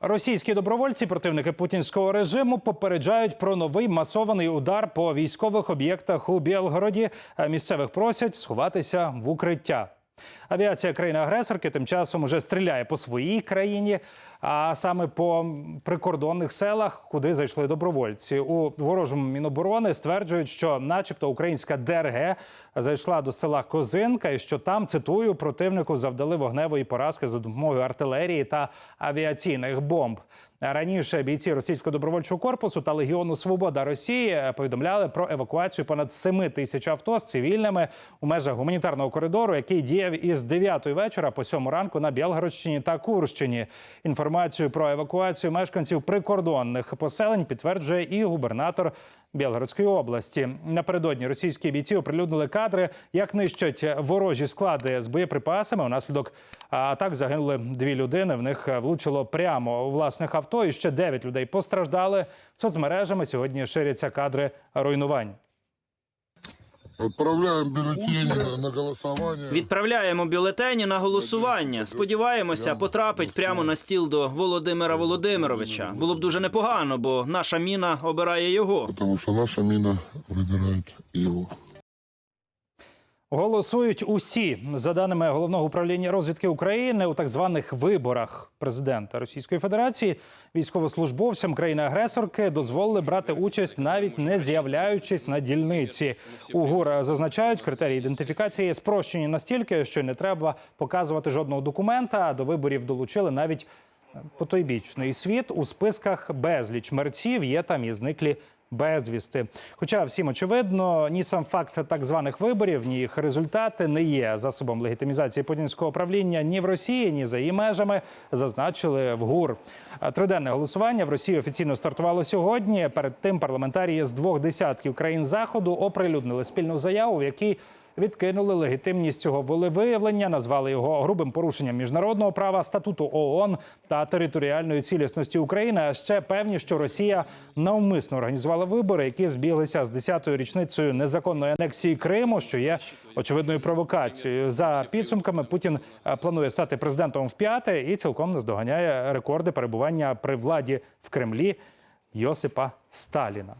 Російські добровольці, противники путінського режиму, попереджають про новий масований удар по військових об'єктах у Білгороді. А Місцевих просять сховатися в укриття. Авіація країни-агресорки тим часом уже стріляє по своїй країні, а саме по прикордонних селах, куди зайшли добровольці. У ворожому міноборони стверджують, що, начебто, українська ДРГ зайшла до села Козинка, і що там цитую противнику завдали вогневої поразки за допомогою артилерії та авіаційних бомб. Раніше бійці російського добровольчого корпусу та легіону Свобода Росії повідомляли про евакуацію понад 7 тисяч авто з цивільними у межах гуманітарного коридору, який діяв із 9 вечора по 7 ранку на Білгородщині та Курщині. Інформацію про евакуацію мешканців прикордонних поселень підтверджує і губернатор Білгородської області. Напередодні російські бійці оприлюднили кадри, як нищать ворожі склади з боєприпасами. Унаслідок атак загинули дві людини. В них влучило прямо у власних авто. І ще дев'ять людей постраждали. Соцмережами сьогодні ширяться кадри руйнувань. Отправляем бюлетені на голосування. Відправляємо бюлетені на голосування. Сподіваємося, потрапить прямо на стіл до Володимира Володимировича. Було б дуже непогано, бо наша міна обирає його. Тому що наша міна вибирає его. Голосують усі за даними головного управління розвідки України у так званих виборах президента Російської Федерації. Військовослужбовцям країни-агресорки дозволили брати участь, навіть не з'являючись на дільниці. У ГУР зазначають, критерії ідентифікації спрощені настільки, що не треба показувати жодного документа. А До виборів долучили навіть потойбічний світ у списках безліч мерців є там і зниклі безвісти. Хоча всім очевидно, ні сам факт так званих виборів, ні їх результати не є засобом легітимізації путінського правління ні в Росії, ні за її межами. Зазначили в ГУР. Триденне голосування в Росії офіційно стартувало сьогодні. Перед тим парламентарії з двох десятків країн заходу оприлюднили спільну заяву, в якій відкинули легітимність цього волевиявлення, назвали його грубим порушенням міжнародного права, статуту ООН та територіальної цілісності України. А ще певні, що Росія навмисно організувала вибори, які збіглися з 10-ю річницею незаконної анексії Криму, що є очевидною провокацією. За підсумками Путін е, планує стати президентом в п'яте і цілком наздоганяє рекорди перебування при владі в Кремлі Йосипа Сталіна.